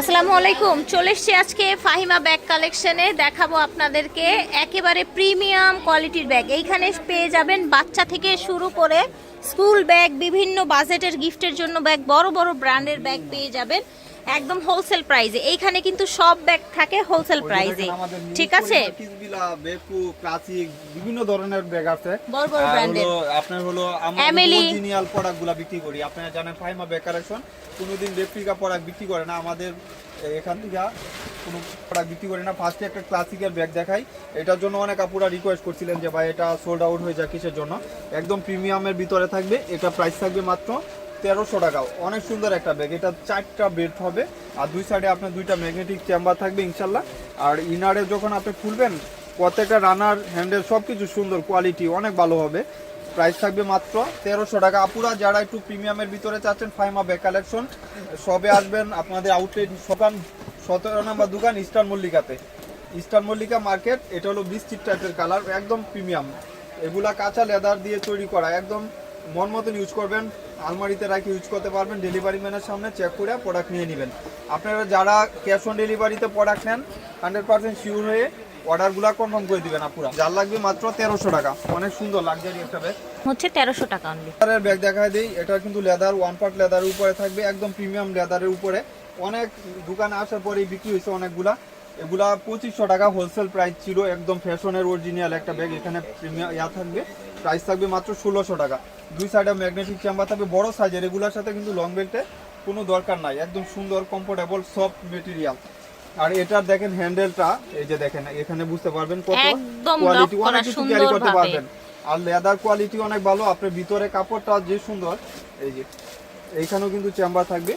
আসসালামু আলাইকুম। চলে এসছি আজকে ফাহিমা ব্যাগ কালেকশনে। দেখাবো আপনাদেরকে একেবারে প্রিমিয়াম কোয়ালিটির ব্যাগ। এইখানে পেয়ে যাবেন বাচ্চা থেকে শুরু করে স্কুল ব্যাগ, বিভিন্ন বাজেটের গিফটের জন্য ব্যাগ, বড় বড় ব্র্যান্ডের ব্যাগ পেয়ে যাবেন। একদম হোলসেল প্রাইসে এইখানে কিন্তু সব ব্যাগ থাকে হোলসেল প্রাইসে ঠিক আছে? বেকু ক্লাসিক বিভিন্ন ধরনের ব্যাগ আছে। বড় বড় ব্র্যান্ডের আপনার হলো আমরা। অরিজিনাল প্রোডাক্টগুলো বিক্রি করি আপনারা জানেন ফাইমা ব্যাগ কালেকশন কোনোদিন রেপ্লিকা প্রোডাক্ট বিক্রি করে না। আমাদের এখান থেকে কোনো প্রোডাক্ট বিক্রি করি না। ফার্স্টে একটা ক্লাসিকের ব্যাগ দেখাই। এটার জন্য অনেক আপুরা রিকোয়েস্ট করছিলেন যে ভাই এটা সোল্ড আউট হয়ে যায় কিসের জন্য? একদম প্রিমিয়ামের ভিতরে থাকবে। এটা প্রাইস থাকবে মাত্র তেরোশো টাকা। অনেক সুন্দর একটা ব্যাগ এটা চারটা বেড হবে। আর দুই সাইডে আপনার দুইটা ম্যাগনেটিক চেম্বার থাকবে ইনশাল্লাহ। আর ইনারে যখন আপনি খুলবেন, প্রত্যেকটা রানার হ্যান্ডেল সব কিছু সুন্দর কোয়ালিটি অনেক ভালো হবে। প্রাইস থাকবে মাত্র তেরোশো টাকা। আপুরা যারা একটু প্রিমিয়ামের ভিতরে চাচ্ছেন, ফাইমা ব্যাগ কালেকশন সবে আসবেন আপনাদের আউটলেট দোকান, সতেরো নম্বর দোকান ইস্টার্ন মল্লিকাতে। ইস্টার্ন মল্লিকা মার্কেট, এটা হলো বৃষ্টির টাইপের কালার একদম প্রিমিয়াম এগুলা কাঁচা লেদার দিয়ে তৈরি করা, একদম মন মতন ইউজ করবেন। আলমারিতে রাখি ইউজ করতে পারবেন ডেলিভারি ম্যানের সামনে চেক করে প্রোডাক্ট নিয়ে নেবেন। আপনারা যারা ক্যাশ অন ডেলিভারিতে প্রোডাক্ট নেন হান্ড্রেড পার্সেন্ট শিওর হয়ে অর্ডারগুলো কনফার্ম করে দিবেন আপুরা। যার লাগবে মাত্র তেরোশো টাকা। অনেক সুন্দর লাক্সারি একটা ব্যাগ হচ্ছে তেরোশো টাকা অনলি লেদারের ব্যাগ দেখা দেই এটা কিন্তু লেদার ওয়ান পার্ট লেদারের উপরে থাকবে একদম প্রিমিয়াম লেদারের উপরে। অনেক দোকানে আসার পরেই বিক্রি হয়েছে অনেকগুলা। এগুলা পঁচিশশো টাকা হোলসেল প্রাইস ছিল একদম ফ্যাশনের অরিজিনাল একটা ব্যাগ এখানে প্রিমিয়াম ইয়া থাকবে। প্রাইস থাকবে মাত্র ষোলোশো টাকা। দুই সাইডে ম্যাগনেটিক চেম্বার থাকবে বড় সাইজের এগুলোর সাথে কিন্তু লং বেল্টে কোনো দরকার নাই। একদম সুন্দর কমফোর্টেবল সফট মেটেরিয়াল আর এটার দেখেন হ্যান্ডেলটা এই যে দেখেন এখানে বুঝতে পারবেন কত। কোয়ালিটি অনেক কিছু ক্যারি করতে পারবেন। আর লেদার কোয়ালিটি অনেক ভালো আপনার ভিতরে কাপড়টা যে সুন্দর এই যে এইখানেও কিন্তু চেম্বার থাকবে।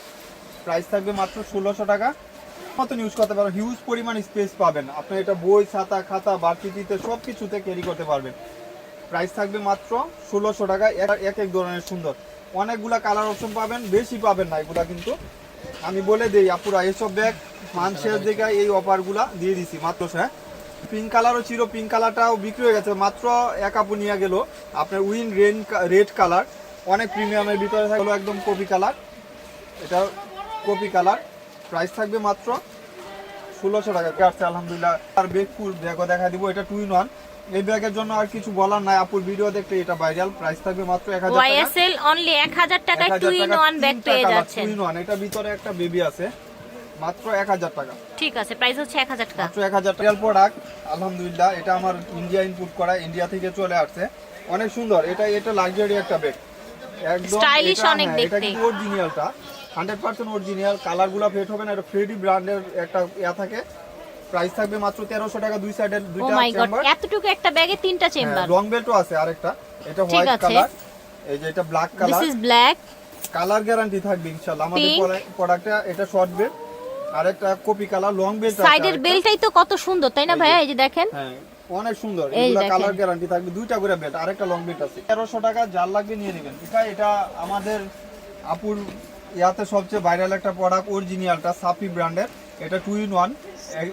প্রাইস থাকবে মাত্র ষোলোশো টাকা। মতন ইউজ করতে পারবেন হিউজ পরিমাণ স্পেস পাবেন। আপনি এটা বই ছাতা খাতা বার্ষিকীতে সব কিছুতে ক্যারি করতে পারবেন। প্রাইস থাকবে মাত্র ষোলোশো টাকা, এক এক ধরনের সুন্দর। অনেকগুলা কালার অপশন পাবেন, বেশি পাবেন না এগুলা কিন্তু। আমি বলে দিই, আপুরা, এসব ব্যাগ মানুষের দিকে এই অফারগুলা দিয়ে দিছি, মাত্র হ্যাঁ? পিঙ্ক কালারও ছিল পিঙ্ক কালারটাও বিক্রি হয়ে গেছে, মাত্র এক আপু নিয়ে গেল। আপনার উইন রেন রেড কালার অনেক প্রিমিয়ামের ভিতরে থাকল একদম কপি কালার এটা কপি কালার প্রাইস থাকবে মাত্র ষোলোশো টাকা। কাটছে আলহামদুলিল্লাহ। আর বেগ ফুল ব্যাগও দেখা দিব এটা টু ইন ওয়ান এই ব্যাগের জন্য আর কিছু বলার নাই আপুর ভিডিও দেখতে এটা ভাইরাল প্রাইস থাকবে মাত্র এক হাজার টাকা। ওয়াইএসএল অনলি এক হাজার টাকায় টু ইন ওয়ান ব্যাগ পেয়ে যাচ্ছেন। টু ইন ওয়ান এটা ভিতরে একটা বেবি আছে মাত্র এক হাজার টাকা। ঠিক আছে প্রাইস হচ্ছে এক হাজার টাকা। মাত্র এক হাজার টাকার প্রোডাক্ট আলহামদুলিল্লাহ এটা আমার ইন্ডিয়া ইনপুট করা ইন্ডিয়া থেকে চলে আসছে। অনেক সুন্দর এটা এটা লাক্সারি একটা ব্যাগ একদম এটা- অনেক হ্যাঁ, এটা দেখতে। কিন্তু অরিজিনালটা হান্ড্রেড পার্সেন্ট অরিজিনাল কালারগুলো ফেট হবে না এটা ফ্রেডি ব্র্যান্ডের একটা ইয়া থাকে। প্রাইস থাকবে মাত্র তেরোশো টাকা দুই সাইডের ও দুইটা মাই গড চেম্বার এতটুকু একটা ব্যাগে তিনটা চেম্বার লং বেল্টও আছে আরেকটা। এটা হোয়াইট কালার এই যে এটা black colour this is black colour guarantee থাকবে ইনশাআল্লাহ। আমাদের Pink. প্রোডাক্টে এটা শর্ট বেল্ট আর একটা কপি কালার লং বেল্ট সাইডের বেলটাই তো কত সুন্দর তাই না ভাইয়া? এই যে দেখেন। হ্যাঁ অনেক সুন্দর। এগুলা কালার গ্যারান্টি থাকবে। দুইটা করে বেল্ট আরেকটা লং বেল্ট আছে। তেরোশো টাকা যার লাগবে নিয়ে নেবেন। এটা এটা আমাদের আপুর ইয়াতে সবচেয়ে ভাইরাল একটা প্রোডাক্ট অরিজিনালটা সাফি ব্র্যান্ডের এটা টু ইন ওয়ান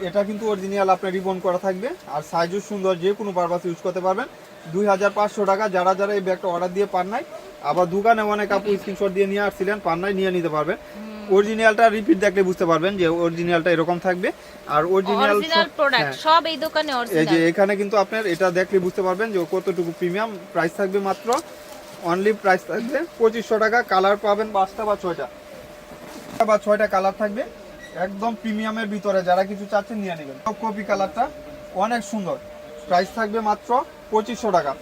এটা কিন্তু অরিজিনাল আপনার রিবন করা থাকবে। আর সাইজও সুন্দর যে কোনো পারপাস ইউজ করতে পারবেন। দুই হাজার পাঁচশো টাকা যারা যারা এই ব্যাগটা অর্ডার দিয়ে পান নাই আবার দোকানে অনেক আপু স্ক্রিনশট দিয়ে নিয়ে আসছিলেন পান নাই নিয়ে নিতে পারবেন। অরিজিনালটা রিপিট দেখলে বুঝতে পারবেন যে অরিজিনালটা এরকম থাকবে। আর অরিজিনাল অরিজিনাল প্রোডাক্ট সব এই দোকানে এই যে এখানে কিন্তু আপনার এটা দেখলে বুঝতে পারবেন যে কতটুকু প্রিমিয়াম প্রাইস থাকবে মাত্র। অনলি প্রাইস থাকবে পঁচিশশো টাকা কালার পাবেন পাঁচটা বা ছয়টা। বা ছয়টা কালার থাকবে একদম প্রিমিয়ামের ভিতরে যারা কিছু চাচ্ছেন নিয়ে নেবেন। সব কপি কালারটা অনেক সুন্দর। প্রাইস থাকবে মাত্র পঁচিশশো টাকা।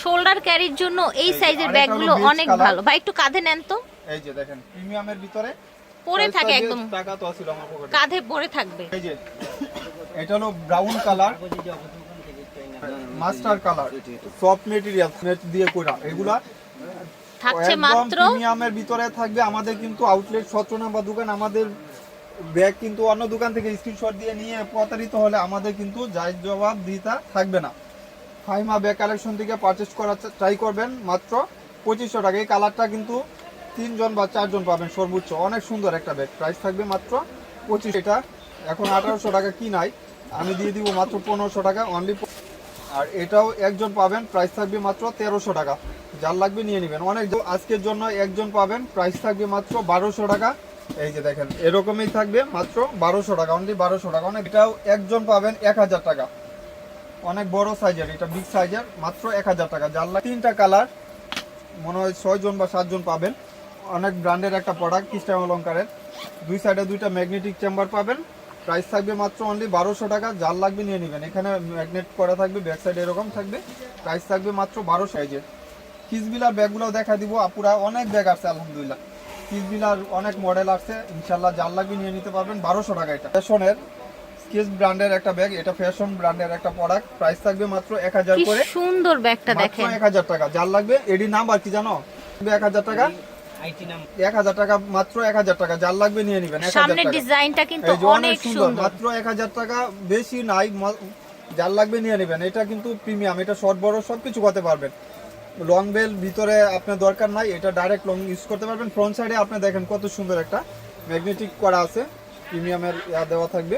শোল্ডার ক্যারির জন্য এই সাইজের ব্যাগগুলো অনেক ভালো। ভাই একটু কাঁধে নেন তো। এই যে দেখেন প্রিমিয়ামের ভিতরে পরে থাকে একদম। টাকা তো ছিল আমার পকেটে কাঁধে পরে থাকবে। এই যে এটা হলো brown colour mustard colour soft material net দিয়ে করা এগুলা থাকছে মাত্র? প্রিমিয়ামের ভিতরে থাকবে আমাদের কিন্তু আউটলেট সতেরো নাম্বার দোকান আমাদের ব্যাগ কিন্তু অন্য দোকান থেকে স্ক্রিনশট দিয়ে নিয়ে প্রতারিত হলে আমাদের কিন্তু জায়জ জবাব দিতে থাকবে না। ফাইমা ব্যাগ কালেকশন থেকে পারচেস করার ট্রাই করবেন মাত্র পঁচিশশো টাকা। এই কালারটা কিন্তু তিনজন বা চারজন পাবেন সর্বোচ্চ। অনেক সুন্দর একটা ব্যাগ প্রাইস থাকবে মাত্র পঁচিশ এটা এখন আঠারোশো টাকা কি নাই? আমি দিয়ে দিব মাত্র পনেরোশো টাকা অনলি আর এটাও একজন পাবেন প্রাইস থাকবে মাত্র তেরোশো টাকা। যার লাগবে নিয়ে নেবেন। অনেক আজকের জন্য একজন পাবেন প্রাইস থাকবে মাত্র বারোশো টাকা। এই যে দেখেন, এরকমই থাকবে মাত্র বারোশো টাকা অনলি বারোশো টাকা। অনেক এটাও একজন পাবেন এক হাজার টাকা। অনেক বড় সাইজের এটা বিগ সাইজের মাত্র এক হাজার টাকা। যার লাগে তিনটা কালার মনে হয় ছয় জন বা সাতজন পাবেন। অনেক ব্র্যান্ডের একটা প্রোডাক্ট ক্রিস্টান অলঙ্কারের দুই সাইডে দুইটা ম্যাগনেটিক চেম্বার পাবেন। প্রাইস থাকবে মাত্র অনলি বারোশো টাকা যার লাগবে নিয়ে নেবেন। এখানে ম্যাগনেট করা থাকবে ব্যাক সাইড এরকম থাকবে। প্রাইস থাকবে মাত্র বারো সাইজের কিসবিলার ব্যাগগুলো দেখা দিব আপুরা অনেক ব্যাগ আছে আলহামদুলিল্লাহ। কিসবিলার অনেক মডেল আছে ইনশাল্লাহ যার লাগবে নিয়ে নিতে পারবেন বারোশো টাকা এটা। ফ্যাশনের স্কেচ ব্র্যান্ডের একটা ব্যাগ এটা ফ্যাশন ব্র্যান্ডের একটা প্রোডাক্ট প্রাইস থাকবে মাত্র এক হাজার করে। সুন্দর ব্যাগটা দেখেন। এক হাজার টাকা যার লাগবে এডি নাম্বার কি জানো? এক হাজার টাকা। নাম এক হাজার টাকা মাত্র এক হাজার টাকা যার লাগবে নিয়ে নেবেন সামনের ডিজাইনটা কিন্তু অনেক সুন্দর মাত্র এক হাজার টাকা বেশি নাই যার লাগবে নিয়ে নেবেন। এটা কিন্তু প্রিমিয়াম এটা শর্ট বড় সব কিছু করতে পারবেন। লং বেল ভিতরে আপনার দরকার নাই এটা ডাইরেক্ট লং ইউজ করতে পারবেন। ফ্রন্ট সাইডে আপনি দেখেন কত সুন্দর একটা ম্যাগনেটিক করা আছে প্রিমিয়ামের ইয়া দেওয়া থাকবে।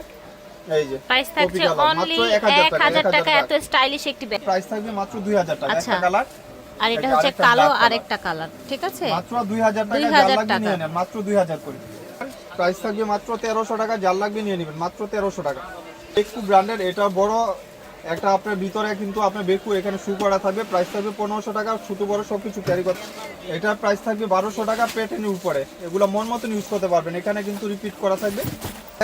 এই যে প্রাইস থাকছে অনলি 1000 টাকা, হাজার 1000 টাকা টাকা। এত স্টাইলিশ একটি ব্যাগ প্রাইস থাকবে মাত্র দুই হাজার টাকা আচ্ছা। একটা কালার। আর এটা হচ্ছে কালো আরেকটা কালার ঠিক আছে? মাত্র দুই হাজার টাকা 2000 টাকা। মাত্র দুই হাজার করে। প্রাইস থাকবে মাত্র তেরোশো টাকা যার লাগবে নিয়ে নেবেন মাত্র তেরোশো টাকা। একটু ব্র্যান্ডেড এটা বড় একটা আপনার ভিতরে কিন্তু আপনার বেকু এখানে শু করা থাকবে। প্রাইস থাকবে পনেরোশো টাকা ছোট বড় সব কিছু ক্যারি করতে এটার প্রাইস থাকবে বারোশো টাকা পেটেনের উপরে। এগুলো মন মতন ইউজ করতে পারবেন। এখানে কিন্তু রিপিট করা থাকবে।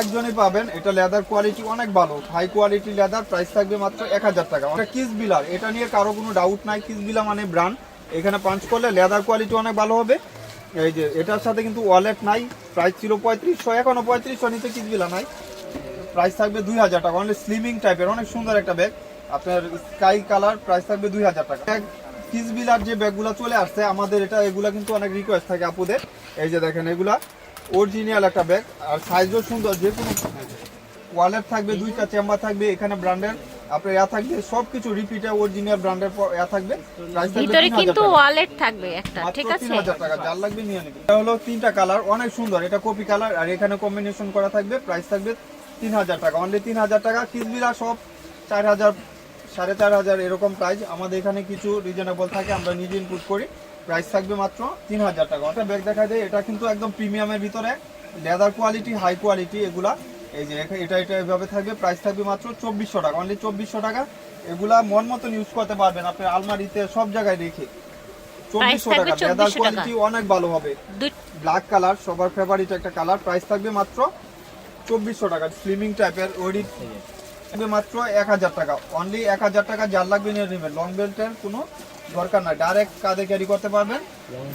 একজনই পাবেন। এটা লেদার কোয়ালিটি অনেক ভালো। হাই কোয়ালিটি লেদার প্রাইস থাকবে মাত্র এক হাজার টাকা। এটা কিস বিলার এটা নিয়ে কারও কোনো ডাউট নাই। কিস বিলা মানে ব্র্যান্ড এখানে পাঞ্চ করলে লেদার কোয়ালিটি অনেক ভালো হবে। এই যে, এটার সাথে কিন্তু ওয়ালেট নাই। প্রাইস ছিল পঁয়ত্রিশশো, এখনও পঁয়ত্রিশশো নিচে কিস বিলা নাই। প্রাইস থাকবে দুই হাজার টাকা। অনলি স্লিমিং টাইপের অনেক সুন্দর একটা ব্যাগ আপনার স্কাই কালার প্রাইস থাকবে দুই হাজার টাকা। কিস বিলার যে ব্যাগগুলো চলে আসছে, আমাদের এটা, এগুলা কিন্তু অনেক রিকোয়েস্ট থাকে আপুদের। এই যে দেখেন এগুলা। অরিজিনাল একটা ব্যাগ আর সাইজও সুন্দর যে কোনো ওয়ালেট থাকবে দুইটা চেম্বার থাকবে এখানে ব্র্যান্ডের আপনার ইয়া থাকবে সবকিছু রিপিটে অরিজিনাল ব্র্যান্ডের ইয়া থাকবে ভিতরে কিন্তু ওয়ালেট থাকবে একটা ঠিক আছে? 3000 টাকা যার লাগবে নিয়ে নেবে। এটা হলো তিনটা কালার অনেক সুন্দর এটা কপি কালার আর এখানে কম্বিনেশন করা থাকবে প্রাইস থাকবে তিন হাজার টাকা অনলি তিন হাজার টাকা কিসবিলা সব চার হাজার সাড়ে চার হাজার এরকম প্রাইস আমাদের এখানে কিছু রিজনেবল থাকে আমরা নিজে ইনপুট করি। প্রাইস থাকবে মাত্র তিন হাজার টাকা। একটা ব্যাগ দেখা যায় এটা কিন্তু একদম প্রিমিয়ামের ভিতরে। লেদার কোয়ালিটি হাই কোয়ালিটি এগুলা। এই যে এটা এটা এভাবে থাকবে প্রাইস থাকবে মাত্র চব্বিশশো টাকা। অনলি চব্বিশশো টাকা। এগুলা মন মতন ইউজ করতে পারবেন আপনার আলমারিতে সব জায়গায় রেখে চব্বিশশো টাকা। লেদার কোয়ালিটি অনেক ভালো হবে। ব্ল্যাক কালার সবার ফেভারিট একটা কালার প্রাইস থাকবে মাত্র চব্বিশশো টাকা। স্লিমিং টাইপের ওডি থাকবে মাত্র এক হাজার টাকা। অনলি এক হাজার টাকা যার লাগবে নিয়ে নেবেন। লং বেল্টের কোনো দরকার নাই ডাইরেক্ট কাঁধে ক্যারি করতে পারবেন।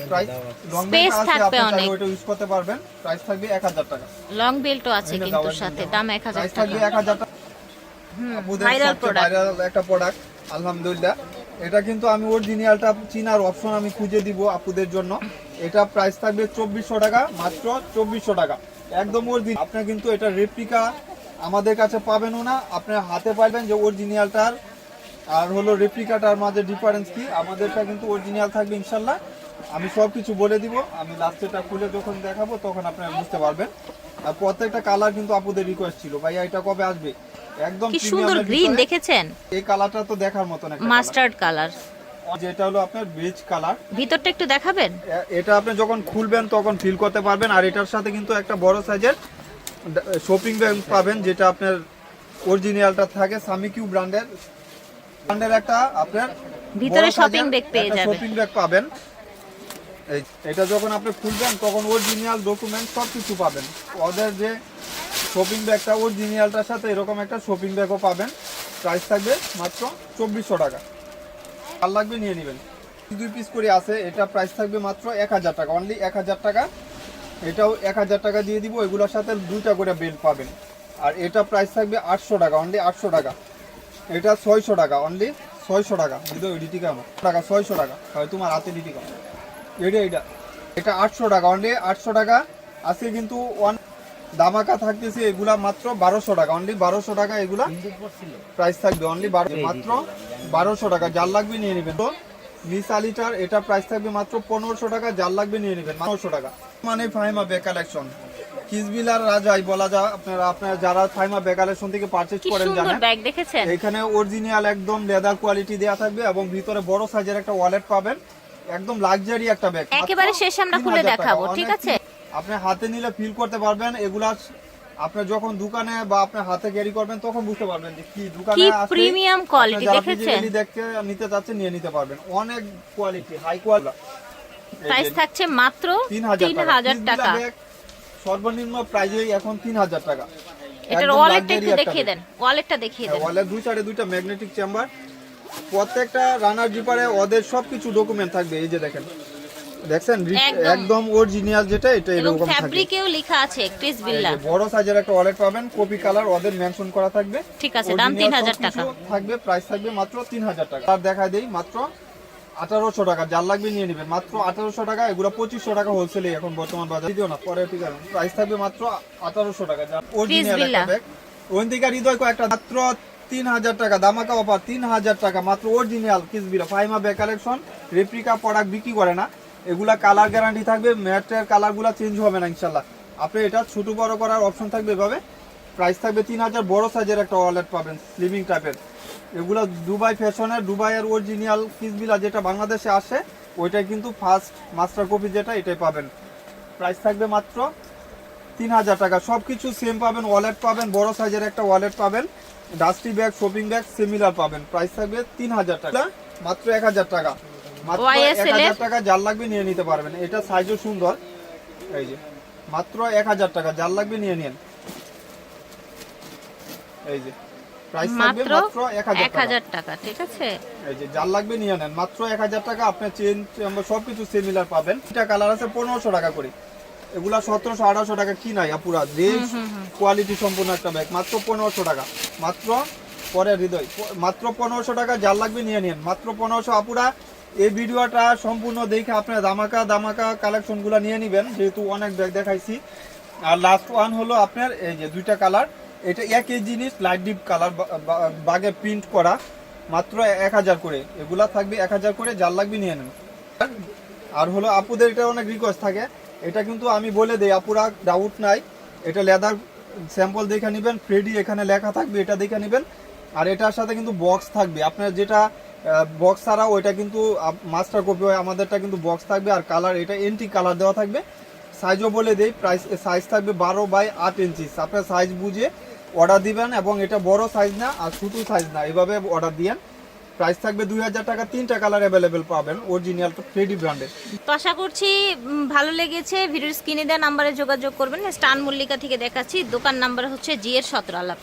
প্রাইস লং বেল্ট আছে। আপনি। ওইটা ইউজ করতে পারবেন। প্রাইস থাকবে এক হাজার টাকা। লং বেল্টও আছে কিন্তু সাথে দাম এক হাজার প্রাইস টাকা। থাকবে এক হাজার টাকা। আপুদের viral সবচেয়ে product। viral একটা প্রোডাক্ট আলহামদুলিল্লাহ। এটা কিন্তু আমি অরিজিনালটা চিনার অপশন আমি খুঁজে দিব আপুদের জন্য। এটা প্রাইস থাকবে চব্বিশশো টাকা মাত্র চব্বিশশো টাকা। একদম অরিজিনাল আপনি কিন্তু এটা রেপ্লিকা আমাদের কাছে পাবেনও না। আপনি হাতে পাইবেন যে অরিজিনালটার আর হলো রেপ্লিকাটার মাঝে ডিফারেন্স কি? আমাদেরটা কিন্তু অরিজিনাল থাকবে ইনশাল্লাহ। আমি সব কিছু বলে দিব। আমি লাস্টেটা খুলে যখন দেখাবো তখন আপনারা বুঝতে পারবেন। আর প্রত্যেকটা কালার কিন্তু আপুদের রিকোয়েস্ট ছিল। ভাইয়া এটা কবে আসবে? একদম কি সুন্দর গ্রিন দেখেছেন? এই কালারটা তো দেখার মতন একটা মাস্টার্ড কালার। যেটা হলো আপনার বেজ কালার ভিতরটা একটু দেখাবেন? এটা আপনি যখন খুলবেন তখন ফিল করতে পারবেন। আর এটার সাথে কিন্তু একটা বড় সাইজের শপিং ব্যাগ পাবেন যেটা আপনার অরিজিনালটা থাকে সামিকিউ ব্র্যান্ডের ব্র্যান্ডের একটা আপনার ভিতরে shopping bag পেয়ে যাবে। শপিং ব্যাগ পাবেন। এটা যখন আপনি খুলবেন তখন অরিজিনাল ডকুমেন্ট সব কিছু পাবেন। ওদের যে শপিং ব্যাগটা অরিজিনালটার সাথে এরকম একটা শপিং ব্যাগও পাবেন। প্রাইস থাকবে মাত্র চব্বিশশো টাকা। আর লাগবে নিয়ে নেবেন। দুই পিস করে আছে এটা প্রাইস থাকবে মাত্র এক হাজার টাকা। অনলি এক হাজার টাকা। এটাও এক হাজার টাকা দিয়ে দিব এগুলোর সাথে দুইটা করে বেল্ট পাবেন। আর এটা প্রাইস থাকবে আটশো টাকা অনলি আটশো টাকা। এটা ছয়শো টাকা অনলি ছয়শো টাকা। বুঝলো কেমন টাকা ছয়শো টাকা। হয় তোমার হাতে এডিটি কেমন এটা এটা। এটা আটশো টাকা অনলি আটশো টাকা। আজকে কিন্তু ওয়ান দামাকা থাকতেছে এগুলা মাত্র বারোশো টাকা। অনলি বারোশো টাকা এগুলা প্রাইস থাকবে। অনলি মাত্র বারোশো টাকা। যার লাগবে নিয়ে নেবেন। তো মিস আলিটার এটা প্রাইস থাকবে মাত্র পনেরোশো টাকা। যার লাগবে নিয়ে নেবেন পনেরোশো টাকা। মানে ফাইমা বে কালেকশন কিসবিলার রাজাই বলা যায় আপনারা আপনারা যারা ফাইমা বে কালেকশন থেকে পারচেজ করেন জানেন ব্যাগ দেখেছেন? এখানে অরিজিনাল একদম লেদার কোয়ালিটি দেয়া থাকবে এবং ভিতরে বড় সাইজের একটা ওয়ালেট পাবেন। একদম লাক্সারি একটা ব্যাগ একেবারে শেষে আমরা খুলে দেখাবো ঠিক আছে? আপনি হাতে নিলে ফিল করতে পারবেন এগুলা আপনি যখন দোকানে বা আপনি হাতে ক্যারি করবেন তখন বুঝতে পারবেন যে কি দোকানে কি আসলে premium আপনি quality, যারা দেখেছেন? দেখতে নিতে চাচ্ছেন নিয়ে নিতে পারবেন। অনেক কোয়ালিটি হাই কোয়ালিটি প্রাইস থাকছে মাত্র তিন হাজার তিন টাকা। সর্বনিম্ন প্রাইজে এখন তিন হাজার টাকা। এটার ওয়ালেটটা একটু দেখিয়ে দেন ওয়ালেটটা দেখিয়ে দেন। ওয়ালের দুই সাইডে দুইটা ম্যাগনেটিক চেম্বার প্রত্যেকটা রানার জিপারে ওদের সবকিছু ডকুমেন্ট থাকবে এই যে দেখেন। দেখছেন? একদম। অরিজিনাল যেটা এটা এরকম থাকবে ফ্যাব্রিকেও লেখা আছে ক্রিস বিল্লা। বড় সাইজের একটা ওয়ালেট পাবেন কপি কালার ওদের মেনশন করা থাকবে। ঠিক আছে, দাম Original 3000 টাকা। থাকবে প্রাইস থাকবে মাত্র তিন হাজার টাকা। আর দেখা দেই মাত্র আঠারোশো টাকা যার লাগবে নিয়ে নেবেন। মাত্র আঠারোশো টাকা এগুলো পঁচিশশো টাকা হোলসেলে এখন বর্তমান বাজার। দিও না পরে ঠিক আছে। প্রাইস থাকবে মাত্র আঠারোশো টাকা যার অরিজিনাল Villa। একটা ব্যাগ ওইদিকে হৃদয় কয়েকটা মাত্র তিন হাজার টাকা দামাকা অফার তিন হাজার টাকা মাত্র original কিসবিলা Faima bag collection replica product বিক্রি করে না। এগুলা কালার গ্যারান্টি থাকবে ম্যাটের কালারগুলো চেঞ্জ হবে না ইনশাল্লাহ। আপনি এটা ছোট বড় করার অপশন থাকবে এভাবে। প্রাইস থাকবে তিন হাজার বড় সাইজের একটা ওয়ালেট পাবেন স্লিমিং টাইপের এগুলো দুবাই ফ্যাশনের দুবাইয়ের অরিজিনাল কিসবিলা যেটা বাংলাদেশে আসে ওইটাই কিন্তু ফার্স্ট মাস্টার কপি যেটা এটাই পাবেন। প্রাইস থাকবে মাত্র তিন হাজার টাকা। সব কিছু সেম পাবেন ওয়ালেট পাবেন বড় সাইজের একটা ওয়ালেট পাবেন dusty bag shopping bag similar পাবেন। প্রাইস থাকবে তিন হাজার টাকা। মাত্র এক হাজার টাকা। মাত্র এক হাজার টাকা যার লাগবে নিয়ে নিতে পারবেন। এটা সাইজও সুন্দর। এই যে মাত্র এক হাজার টাকা। যার লাগবে নিয়ে নিন। এই যে মাত্র এক হাজার এক টাকা ঠিক আছে? এই যে যার লাগবে নিয়ে নেন। মাত্র এক হাজার টাকা আপনি চেন আমরা সবকিছু সিমিলার পাবেন। এটা কালার আছে পনেরোশো টাকা করে। এগুলা সতেরোশো আঠারোশো টাকা কি নাই আপুরা? যে কোয়ালিটি সম্পূর্ণ একটা ব্যাগ মাত্র পনেরোশো টাকা। মাত্র পরে হৃদয় মাত্র পনেরোশো টাকা যার লাগবে নিয়ে নিন। মাত্র পনেরোশো আপুরা এই ভিডিওটা সম্পূর্ণ দেখে আপনার দামাকা দামাকা কালেকশনগুলো নিয়ে নেবেন। যেহেতু অনেক ব্যাগ দেখাইছি। আর লাস্ট ওয়ান হলো আপনার এই যে দুইটা কালার এটা একই জিনিস লাইট ডিপ কালার বাগে প্রিন্ট করা, মাত্র এক হাজার করে। এগুলা থাকবে এক হাজার করে, যার লাগবে নিয়ে নেন। আর হলো আপুদের এটা অনেক রিকোয়েস্ট থাকে। এটা কিন্তু আমি বলে দেই, আপুরা ডাউট নাই। এটা লেদার স্যাম্পল দেখে নেবেন ফ্রেডি এখানে লেখা থাকবে, এটা দেখে নেবেন। আর এটার সাথে কিন্তু বক্স থাকবে। আপনার যেটা বক্স ছাড়া ওইটা কিন্তু মাস্টার কপি হয়, আমাদেরটা কিন্তু বক্স থাকবে। আর কালার এটা এন্টি কালার দেওয়া থাকবে। সাইজও বলে দেই প্রাইস সাইজ থাকবে বারো বাই আট ইঞ্চি আপনার সাইজ বুঝে অর্ডার দিবেন এবং এটা বড় সাইজ না, আর ছোটো সাইজ না, এভাবে অর্ডার দিয়েন। প্রাইস থাকবে দুই হাজার টাকা, তিনটা কালার অ্যাভেলেবেল পাবেন অরিজিনাল তো ফ্রেডি ব্র্যান্ডের তো আশা করছি ভালো লেগেছে। ভিডিওর স্ক্রিনে দেওয়া নাম্বারে যোগাযোগ করবেন। স্টান মল্লিকা থেকে দেখাচ্ছি। দোকান নাম্বার হচ্ছে জি এর সতেরো, আল্লাহ।